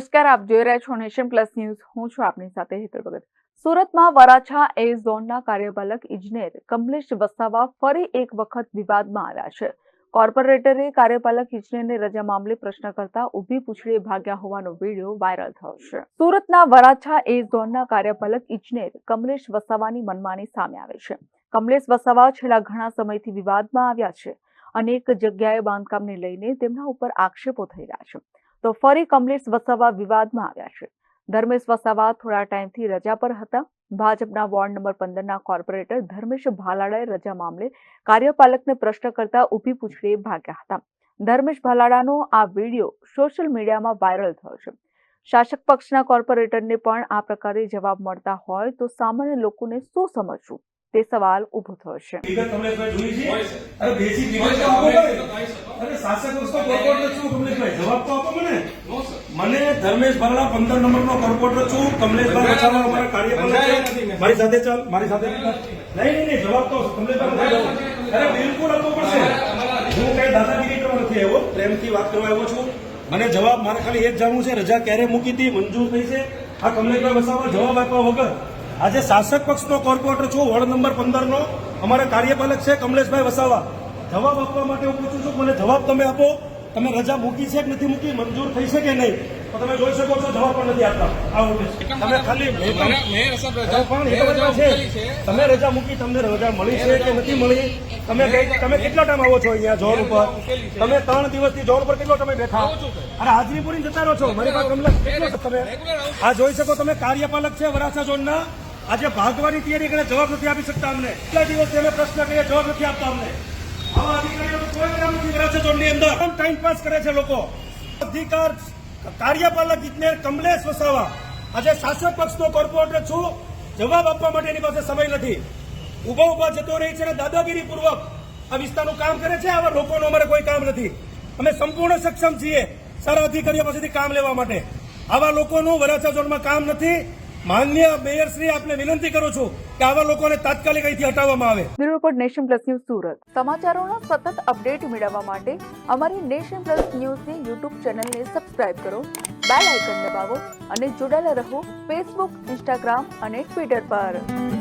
નમસ્કાર, આપ જોઈ રહ્યા છો નેશન પ્લસ ન્યૂઝ. હું છું આપની સાથે હેતર ભગત. સુરતમાં વરાછા એ ઝોનના કાર્યપાલક ઇજનેર કમલેશ વસાવા ફરી એક વખત વિવાદમાં આવ્યા છે. કોર્પોરેટરે કાર્યપાલક ઇજનેરને રજા મામલે પ્રશ્ન કરતા ઊભી પૂછડીએ ભાગ્યા હોવાનો વીડિયો વાયરલ થયો છે. સુરતના વરાછા એ ઝોનના કાર્યપાલક ઇજનેર કમલેશ વસાવાની મનમાની સામે આવે છે. કમલેશ વસાવા છેલ્લા ઘણા સમયથી વિવાદમાં આવ્યા છે. અનેક જગ્યાએ બાંધકામને લઈને તેમના ઉપર આક્ષેપો થઈ રહ્યા છે. તો ફરી કમલેશ વસાવા વિવાદમાં આવ્યા છે. ધર્મેશ વસાવા થોડા ટાઈમથી રજા પર હતા. ભાજપના વોર્ડ નંબર પંદરના કોર્પોરેટર ધર્મેશ ભાલાડાએ રજા મામલે કાર્યપાલકને પ્રશ્ન કરતા ઊભી પૂછડીએ ભાગ્યા હતા. ધર્મેશ ભાલાડાનો આ વીડિયો સોશિયલ મીડિયામાં વાયરલ થયો છે. શાસક પક્ષના કોર્પોરેટરને પણ આ પ્રકારે જવાબ મળતા હોય તો સામાન્ય લોકોને શું સમજવું? તે સવાલ ઊભો થયો છે. મને. ધર્મેશ કહી પંદર અરે શાસક પક્ષનો કોર્પોરેટર છું કમલેશભાઈ જવાબ તો આપો મને? નો સર મને ધર્મેશ ભાલા પંદર નંબરનો કોર્પોરેટર છું. કમલેશભાઈ વસાવા અમારા છે. મારી સાથે ચાલ મારી સાથે નહીં નહીં નહીં જવાબ તો કમલેશભાઈ અરે બિલકુલ આપવો પડશે. હું કઈ દાદાગીરી કરવા નથી આવ્યો. પ્રેમથી વાત કરવા આવ્યો છું. મને જવાબ મારે ખાલી એ જ જાણવું છે. રજા ક્યારે મૂકી હતી? મંજૂર થઈ છે. આ કમલેશભાઈ વસાવા જવાબ આપવા વગર. આજે શાસક પક્ષનો કોર્પોરેટર છું વોર્ડ નંબર પંદર નો અમારા કાર્યપાલક છે કમલેશભાઈ વસાવા. જવાબ આપવા માટે હું પૂછું છું મને જવાબ તમે આપો. તમે રજા મૂકી છે કે નથી મૂકી? મંજૂર થઈ છે કે નહીં? તો તમે જોઈ શકો છો જવાબ પણ નથી આપતા. આ તમે ખાલી તમે રજા મૂકી તમને રજા મળી છે કે નથી મળી? તમે તમે કેટલા ટાઈમ આવો છો અહીંયા જોર ઉપર? તમે ત્રણ દિવસથી જોર ઉપર કેટલો તમે બેઠા? આવું અરે હાજરી પૂરી જતા રહો છો. મારી પાસે કેટલો તમે? આવું. આ જોઈ શકો તમે કાર્યપાલક છે વરાછા ઝોનના. આજે ભાગવાની તૈયારી કરે જવાબ નથી આપી શકતા અમને. કેટલા દિવસ અમે પ્રશ્ન કરીએ જવાબ નથી આપતા અમને. આવા અધિકારીઓ કોઈ કામ નથી વરાછા ઝોનની અંદર. ટાઈમ પાસ કરે છે લોકો. અધિકાર કાર્યપાલક ઇજનેર કમલેશ વસાવા. આજે શાસક પક્ષનો કોર્પોરેટર છું. જવાબ આપવા માટે એની પાસે સમય નથી. ઊભો ઊભા જતો રહી છે અને દાદાગીરી પૂર્વક આ વિસ્તારનું કામ કરે છે. આવા લોકોનું અમારે કોઈ કામ નથી. અમે સંપૂર્ણ સક્ષમ છીએ સારા અધિકારીઓ પાસેથી કામ લેવા માટે. આવા લોકોનું વરાછા ઝોનમાં કામ નથી. માન્ય મેયર શ્રી આપને વિનંતી કરું છું કે આવા લોકોને તાત્કાલિક અહીંથી હટાવવામાં આવે. Bureau report Nation Plus News Surat. સમાચારોના સતત અપડેટ મેળવવા માટે અમારી નેશન પ્લસ ન્યૂઝની યુટ્યુબ ચેનલને સબસ્ક્રાઇબ કરો, બેલ આઇકન દબાવો અને જોડાયેલા રહો ફેસબુક, ઇન્સ્ટાગ્રામ અને ટ્વિટર પર.